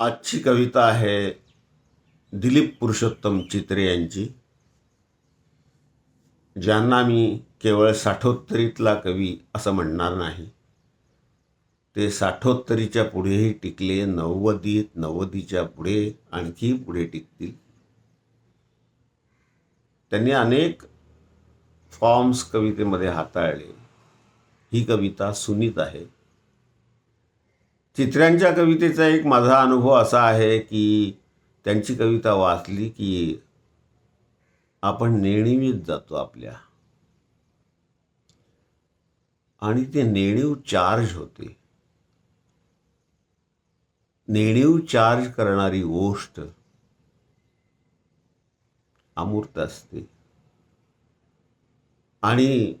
आजची कविता आहे दिलीप पुरुषोत्तम चित्रे यांची. ज्यांना मी केवळ साठोत्तरीतला कवी असं म्हणणार नाही. ते साठोत्तरीच्या पुढेही टिकले नव्वदीत नव्वदीच्या पुढे आणखी पुढे टिकतील. त्यांनी अनेक फॉर्म्स कवितेमध्ये हाताळले. ही कविता सुनीत आहे. चित्र्यांच्या कवितेचा एक माझा अनुभव असा आहे की त्यांची कविता वाचली की आपण नेणीवीत जातो आपल्या. आणि ते नेणीव चार्ज होते. नेणीव चार्ज करणारी गोष्ट अमूर्त असते. आणि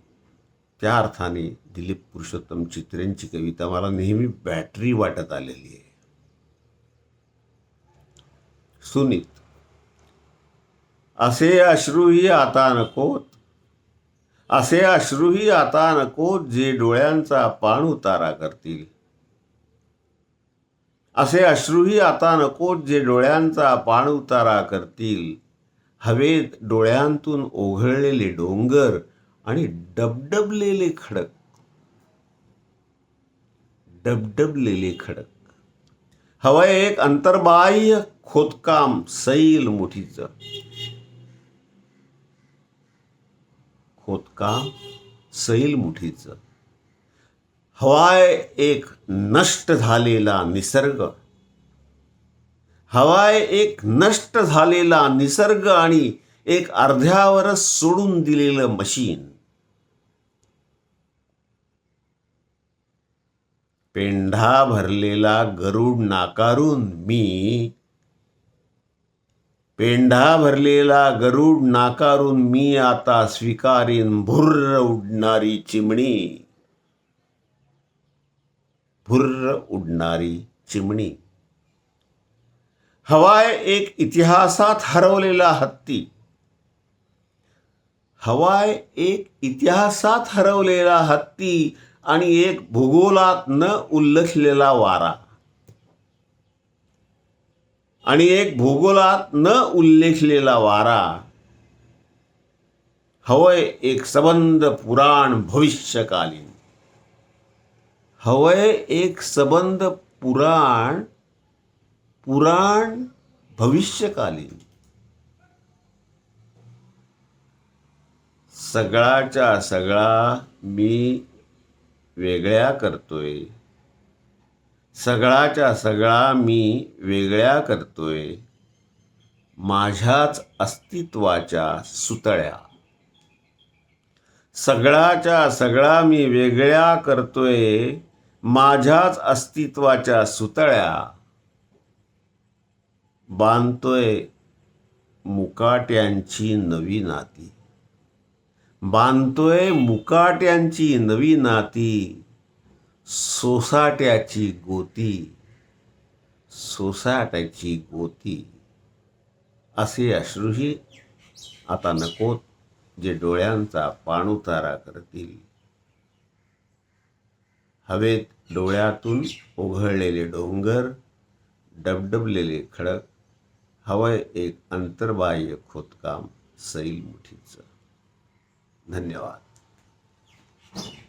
त्या अर्थाने दिलीप पुरुषोत्तम चित्रेंची कविता मला नेहमी बॅटरी वाटत आलेली आहे. सुनीत असे अश्रूही आता नकोत. असे अश्रूही आता नकोत जे डोळ्यांचा पाण उतारा करतील. असे अश्रूही आता नकोत जे डोळ्यांचा पाण उतारा करतील. हवेत डोळ्यांतून ओघळलेले डोंगर आणि डबडबलेले खडक. डबडबलेले खडक. हवंय एक अंतर्बाह्य खोदकाम सैल मुठीचं. खोदकाम सैल मुठीचं. हवाय एक नष्ट झालेला निसर्ग. हवाय एक नष्ट झालेला निसर्ग आणि एक अर्ध्यावरच सोडून दिलेलं मशीन. पेंढा भरलेला गरुड नाकारून मी पेंढा भरलेला गरुड नाकारून मी आता स्वीकारीन भुर्र उडणारी चिमणी. भुर्र उडणारी चिमणी. हवाय एक इतिहासात हरवलेला हत्ती. हवाय एक इतिहासात हरवलेला हत्ती आणि एक भूगोलात न उल्लेखलेला वारा. आणि एक भूगोलात न उल्लेखलेला वारा. हवय एक सबंध पुराण भविष्यकालीन. हवय एक सबंध पुराण पुराण भविष्यकालीन. सगळाच्या सगळा मी वेगळ्या करतोय. सगळाच्या सगळा मी वेगळ्या करतोय. माझ्याच अस्तित्वाच्या सुतळ्या. सगळाच्या सगळा मी वेगळ्या करतोय. माझ्याच अस्तित्वाच्या सुतळ्या. बांधतोय मुकाट्यांची नवी नाती. बांधतोय मुकाट्यांची नवी नाती सोसाट्याची गोती सोसाट्याची गोती. असे अश्रूही आता नकोत जे डोळ्यांचा पाणउतारा करतील. हवेत डोळ्यातून ओघळलेले डोंगर डबडबलेले खडक हवय एक अंतर्बाह्य खोदकाम सैल मुठीचं धन्यवाद.